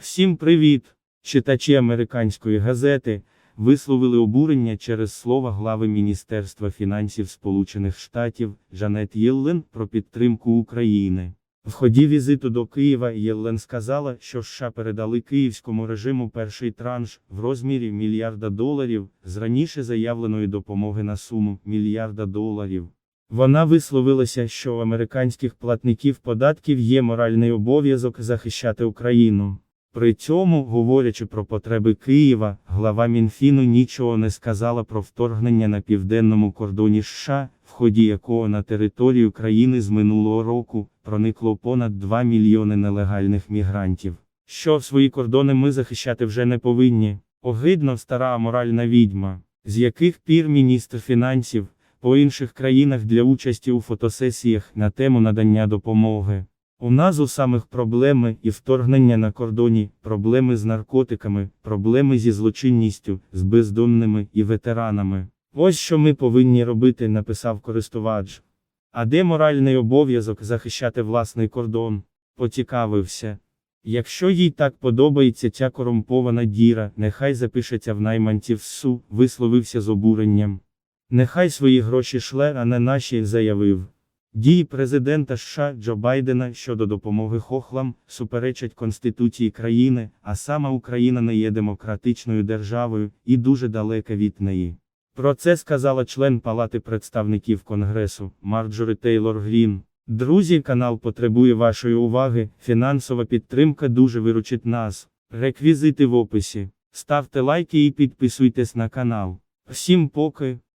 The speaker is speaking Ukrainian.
Всім привіт! Читачі американської газети висловили обурення через слова глави Міністерства фінансів Сполучених Штатів Жанет Єллен про підтримку України. В ході візиту до Києва Єллен сказала, що США передали київському режиму перший транш в розмірі мільярда доларів з раніше заявленої допомоги на суму мільярда доларів. Вона висловилася, що у американських платників податків є моральний обов'язок захищати Україну. При цьому, говорячи про потреби Києва, глава Мінфіну нічого не сказала про вторгнення на південному кордоні США, в ході якого на територію країни з минулого року проникло понад 2 мільйони нелегальних мігрантів. Що свої кордони ми захищати вже не повинні. Огидно стара аморальна відьма, з яких пір міністр фінансів по інших країнах для участі у фотосесіях на тему надання допомоги. У нас у самих проблеми і вторгнення на кордоні, проблеми з наркотиками, проблеми зі злочинністю, з бездомними і ветеранами. Ось що ми повинні робити, написав користувач. А де моральний обов'язок захищати власний кордон? Поцікавився. Якщо їй так подобається ця корумпована діра, нехай запишеться в найманців СУ, висловився з обуренням. Нехай свої гроші шле, а не наші, заявив. Дії президента США Джо Байдена щодо допомоги хохлам суперечать Конституції країни, а сама Україна не є демократичною державою і дуже далека від неї. Про це сказала член Палати представників Конгресу Марджори Тейлор Грін. Друзі, канал потребує вашої уваги. Фінансова підтримка дуже виручить нас. Реквізити в описі. Ставте лайки і підписуйтесь на канал. Всім поки.